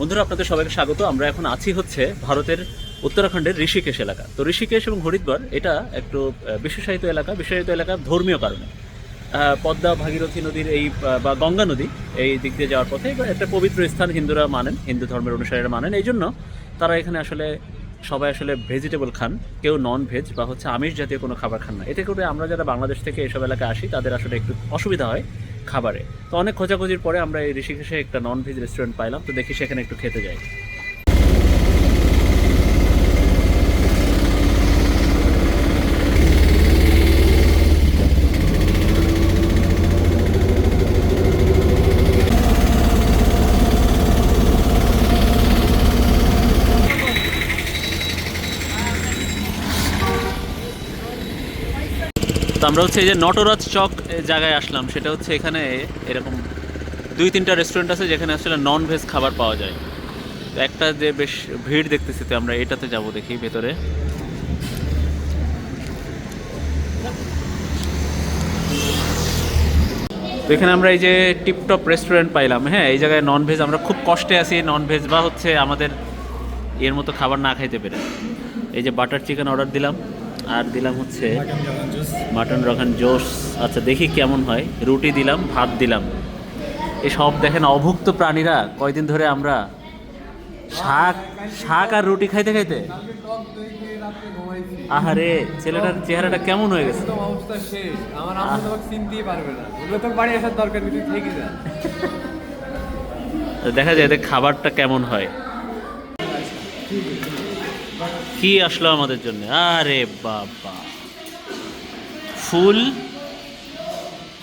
বন্ধুরা, আপনাদের সবাইকে স্বাগত। আমরা এখন আছি হচ্ছে ভারতের উত্তরাখণ্ডের ঋষিকেশ এলাকা। তো ঋষিকেশ এবং হরিদ্বার, এটা একটু বিশেষায়িত এলাকা। বিশেষায়িত এলাকা ধর্মীয় কারণে। পদ্মা, ভাগীরথী নদীর এই বা গঙ্গা নদী, এই দিক দিয়ে যাওয়ার পথে একটা পবিত্র স্থান হিন্দুরা মানেন, হিন্দু ধর্মের অনুসারীরা মানেন। এই জন্য তারা এখানে আসলে সবাই আসলে ভেজিটেবল খান, কেউ নন ভেজ বা হচ্ছে আমিষ জাতীয় কোনো খাবার খান না। এতে করে আমরা যারা বাংলাদেশ থেকে এসব এলাকায় আসি, তাদের আসলে একটু অসুবিধা হয়। খাবারে। তো অনেক খোঁজাখুঁজির পরে আমরা এই ঋষিকেশে একটা নন ভেজ রেস্টুরেন্ট পাইলাম। তো দেখি সেখানে একটু খেতে যাই। তো আমরা হচ্ছে এই যে নটরাজ চক জায়গায় আসলাম। সেটা হচ্ছে এখানে এরকম দুই তিনটা রেস্টুরেন্ট আছে যেখানে আসলে নন ভেজ খাবার পাওয়া যায়। তো একটা যে বেশ ভিড় দেখতেছি তো আমরা এটাতে যাব দেখি ভেতরে। তো এখানে আমরা এই যে টিপটপ রেস্টুরেন্ট পাইলাম। হ্যাঁ এই জায়গায় নন ভেজ আমরা খুব কষ্টে আছি নন ভেজ বা হচ্ছে আমাদের এর মতো খাবার না খাইতে পেরে। এই যে বাটার চিকেন অর্ডার দিলাম। আর দিলাম হচ্ছে মাটন রখান জোস। আচ্ছা দেখি কেমন হয়। রুটি দিলাম ভাত দিলাম। এই সব দেখেন অভুক্ত প্রাণীরা কয়দিন ধরে আমরা শাক শাক আর রুটি খাইতে খাইতে? আহারে ছেলেটার চেহারাটা কেমন হয়ে গেছে? অবস্থা শেষ। আমার চিনতেই পারবে না। তো বাড়ি আসার দরকার থেকে যা। দেখা যায় এদের খাবারটা কেমন হয়। কি আসলো আমাদের জন্য? আরে বাবা। ফুল?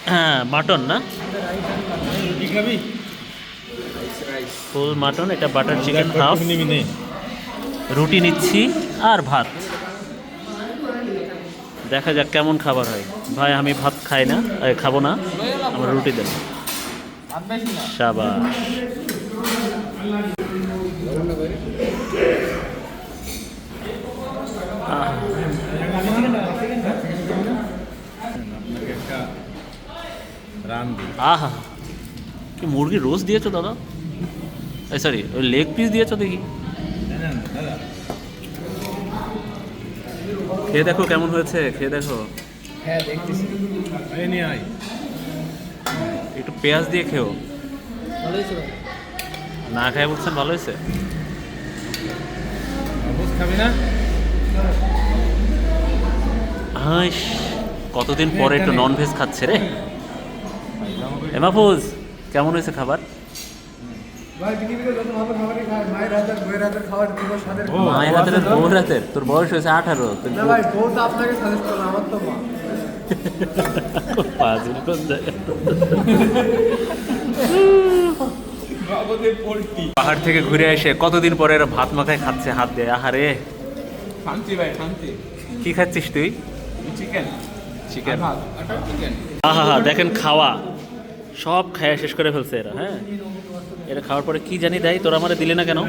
হ্যাঁ মাটন না? ফুল মাটন এটা বাটার চিকেন হাফ। রুটি নিচ্ছি আর ভাত। দেখা যাক কেমন খাবার হয়। ভাই আমি ভাত খাই না খাব না। আমার রুটি দেন। সাবাস আহ, আহা। কি মুরগি রোজ দিয়েছ দাদা? এই সরি ওই লেগ পিস দিয়েছ দেখি। খেয়ে দেখো কেমন হয়েছে খেয়ে দেখো। হ্যাঁ দেখতেছি। একটু পেঁয়াজ দিয়ে খেও। ভালো হয়েছে না খায় বলছেন ভালো হয়েছে? খাবি না? কতদিন পরে একটু নন ভেজ খাচ্ছে রে? এ মাহফুজ কেমন হয়েছে খাবার? মায়ের হাতের হাতের বউর তোর বয়স হয়েছে আঠারো? পাহাড় থেকে ঘুরে এসে কতদিন পরে এরা ভাত মাখায় খাচ্ছে হাত দিয়ে? আহারে। শান্তি ভাই শান্তি। কি খাচ্ছিস তুই? চিকেন। চিকেন ভাত আটা হা দেখেন খাওয়া। সব খায়া শেষ করে ফেলছে এরা হ্যাঁ? এরা খাওয়ার পরে কি জানি দেয় তোরা আমারে দিলে না কেন?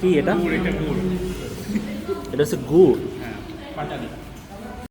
কি এটা? এটা হচ্ছে গুড়।